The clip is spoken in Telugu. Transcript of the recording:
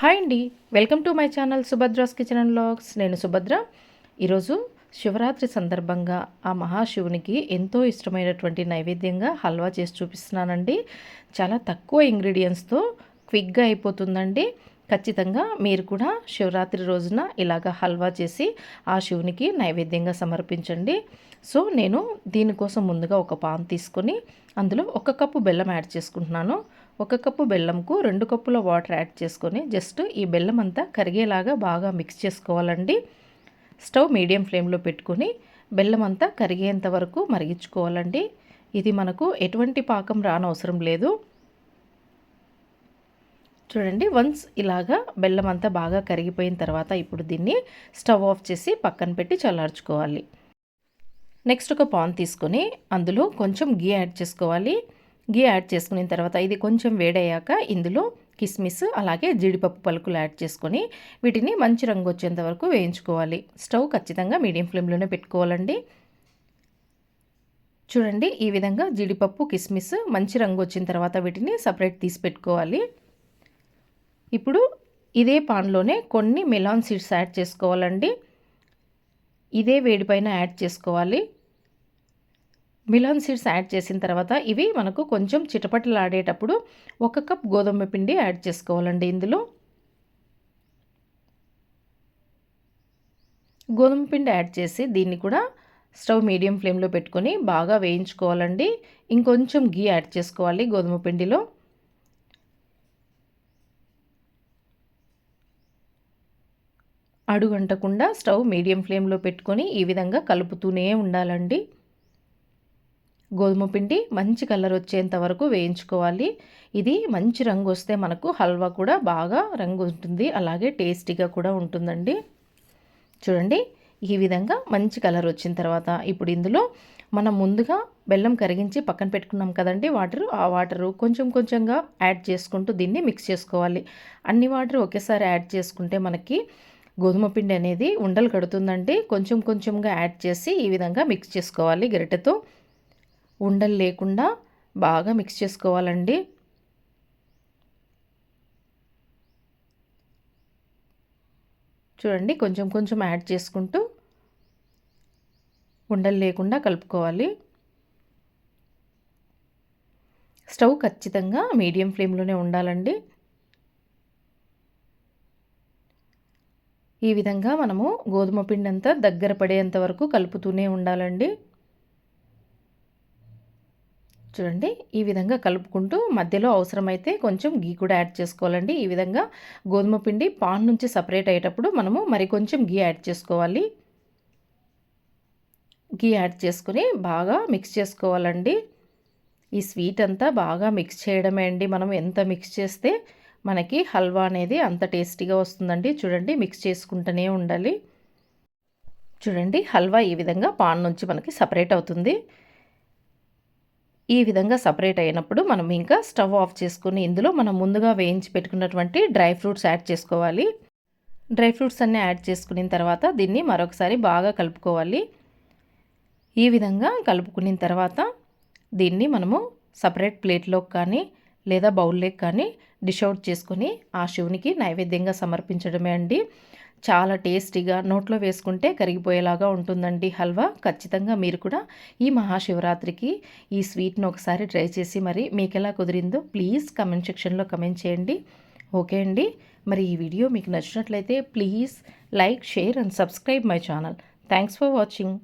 హాయ్ అండి. Welcome to my channel Subhadra's kitchen and blogs నేను సుభద్ర. ఈరోజు శివరాత్రి సందర్భంగా ఆ మహాశివునికి ఎంతో ఇష్టమైనటువంటి నైవేద్యంగా హల్వా చేసి చూపిస్తున్నానండి. చాలా తక్కువ ఇంగ్రీడియంట్స్తో క్విక్గా అయిపోతుందండి. ఖచ్చితంగా మీరు కూడా శివరాత్రి రోజున ఇలాగ హల్వా చేసి ఆ శివునికి నైవేద్యంగా సమర్పించండి. సో నేను దీనికోసం ముందుగా ఒక పాన్ తీసుకొని అందులో ఒక కప్పు బెల్లం యాడ్ చేసుకుంటున్నాను. ఒక కప్పు బెల్లంకు రెండు కప్పుల వాటర్ యాడ్ చేసుకొని జస్ట్ ఈ బెల్లం అంతా కరిగేలాగా బాగా మిక్స్ చేసుకోవాలండి. స్టవ్ మీడియం ఫ్లేమ్లో పెట్టుకొని బెల్లం అంతా కరిగేంత వరకు మరిగించుకోవాలండి. ఇది మనకు ఎటువంటి పాకం రానవసరం లేదు. చూడండి వన్స్ ఇలాగా బెల్లం అంతా బాగా కరిగిపోయిన తర్వాత ఇప్పుడు దీన్ని స్టవ్ ఆఫ్ చేసి పక్కన పెట్టి చల్లార్చుకోవాలి. నెక్స్ట్ ఒక పాన్ తీసుకొని అందులో కొంచెం గీ యాడ్ చేసుకోవాలి. గీ యాడ్ చేసుకున్న తర్వాత ఇది కొంచెం వేడయ్యాక ఇందులో కిస్మిస్ అలాగే జీడిపప్పు పలుకులు యాడ్ చేసుకొని వీటిని మంచి రంగు వచ్చేంత వరకు వేయించుకోవాలి. స్టవ్ ఖచ్చితంగా మీడియం ఫ్లేమ్లోనే పెట్టుకోవాలండి. చూడండి ఈ విధంగా జీడిపప్పు కిస్మిస్ మంచి రంగు వచ్చిన తర్వాత వీటిని సపరేట్ తీసి పెట్టుకోవాలి. ఇప్పుడు ఇదే పాన్లోనే కొన్ని మెలాన్ సీడ్స్ యాడ్ చేసుకోవాలండి. ఇదే వేడిపైన యాడ్ చేసుకోవాలి. మిలాన్ సీడ్స్ యాడ్ చేసిన తర్వాత ఇవి మనకు కొంచెం చిటపటలాడేటప్పుడు ఒక కప్ గోధుమ పిండి యాడ్ చేసుకోవాలండి ఇందులో. గోధుమ పిండి యాడ్ చేసి దీన్ని కూడా స్టవ్ మీడియం ఫ్లేమ్లో పెట్టుకొని బాగా వేయించుకోవాలండి. ఇంకొంచెం గీ యాడ్ చేసుకోవాలి గోధుమ పిండిలో. అడుగంటకుండా స్టవ్ మీడియం ఫ్లేమ్లో పెట్టుకొని ఈ విధంగా కలుపుతూనే ఉండాలండి. గోధుమ పిండి మంచి కలర్ వచ్చేంత వరకు వేయించుకోవాలి. ఇది మంచి రంగు వస్తే మనకు హల్వా కూడా బాగా రంగు ఉంటుంది. అలాగే టేస్టీగా కూడా ఉంటుందండి. చూడండి ఈ విధంగా మంచి కలర్ వచ్చిన తర్వాత ఇప్పుడు ఇందులో మనం ముందుగా బెల్లం కరిగించి పక్కన పెట్టుకున్నాం కదండి వాటర్. ఆ వాటరు కొంచెం కొంచెంగా యాడ్ చేసుకుంటూ దీన్ని మిక్స్ చేసుకోవాలి. అన్ని వాటర్ ఒకేసారి యాడ్ చేసుకుంటే మనకి గోధుమ పిండి అనేది ఉండలు కడుతుందండి కొంచెం కొంచెంగా యాడ్ చేసి ఈ విధంగా మిక్స్ చేసుకోవాలి గరిటెతో. ఉండలు లేకుండా బాగా మిక్స్ చేసుకోవాలండి. చూడండి కొంచెం కొంచెం యాడ్ చేసుకుంటూ ఉండలు లేకుండా కలుపుకోవాలి. స్టవ్ ఖచ్చితంగా మీడియం ఫ్లేమ్లోనే ఉండాలండి. ఈ విధంగా మనము గోధుమ పిండి అంతా దగ్గర పడేంత వరకు కలుపుతూనే ఉండాలండి. చూడండి ఈ విధంగా కలుపుకుంటూ మధ్యలో అవసరమైతే కొంచెం గీ కూడా యాడ్ చేసుకోవాలండి. ఈ విధంగా గోధుమ పిండి పాన్ నుంచి సపరేట్ అయ్యేటప్పుడు మనము మరి కొంచెం గీ యాడ్ చేసుకోవాలి. గీ యాడ్ చేసుకుని బాగా మిక్స్ చేసుకోవాలండి. ఈ స్వీట్ అంతా బాగా మిక్స్ చేయడమే అండి. మనం ఎంత మిక్స్ చేస్తే మనకి హల్వా అనేది అంత టేస్టీగా వస్తుందండి. చూడండి మిక్స్ చేసుకుంటూనే ఉండాలి. చూడండి హల్వా ఈ విధంగా పాన్ నుంచి మనకి సపరేట్ అవుతుంది. ఈ విధంగా సపరేట్ అయినప్పుడు మనం ఇంకా స్టవ్ ఆఫ్ చేసుకుని ఇందులో మనం ముందుగా వేయించి పెట్టుకున్నటువంటి డ్రై ఫ్రూట్స్ యాడ్ చేసుకోవాలి. డ్రై ఫ్రూట్స్ అన్నీ యాడ్ చేసుకున్న తర్వాత దీన్ని మరొకసారి బాగా కలుపుకోవాలి. ఈ విధంగా కలుపుకున్న తర్వాత దీన్ని మనము సపరేట్ ప్లేట్లోకి కానీ లేదా బౌల్లోకి కానీ డిష్ అవుట్ చేసుకొని ఆ శివునికి నైవేద్యంగా సమర్పించడమే అండి. చాలా టేస్టీగా నోట్లో వేసుకుంటే కరిగిపోయేలాగా ఉంటుందండి హల్వా. ఖచ్చితంగా మీరు కూడా ఈ మహాశివరాత్రికి ఈ స్వీట్ను ఒకసారి ట్రై చేసి మరి మీకు ఎలా కుదిరిందో ప్లీజ్ కమెంట్ సెక్షన్లో కమెంట్ చేయండి. ఓకే అండి. మరి ఈ వీడియో మీకు నచ్చినట్లయితే please like share and subscribe my channel. Thanks for watching.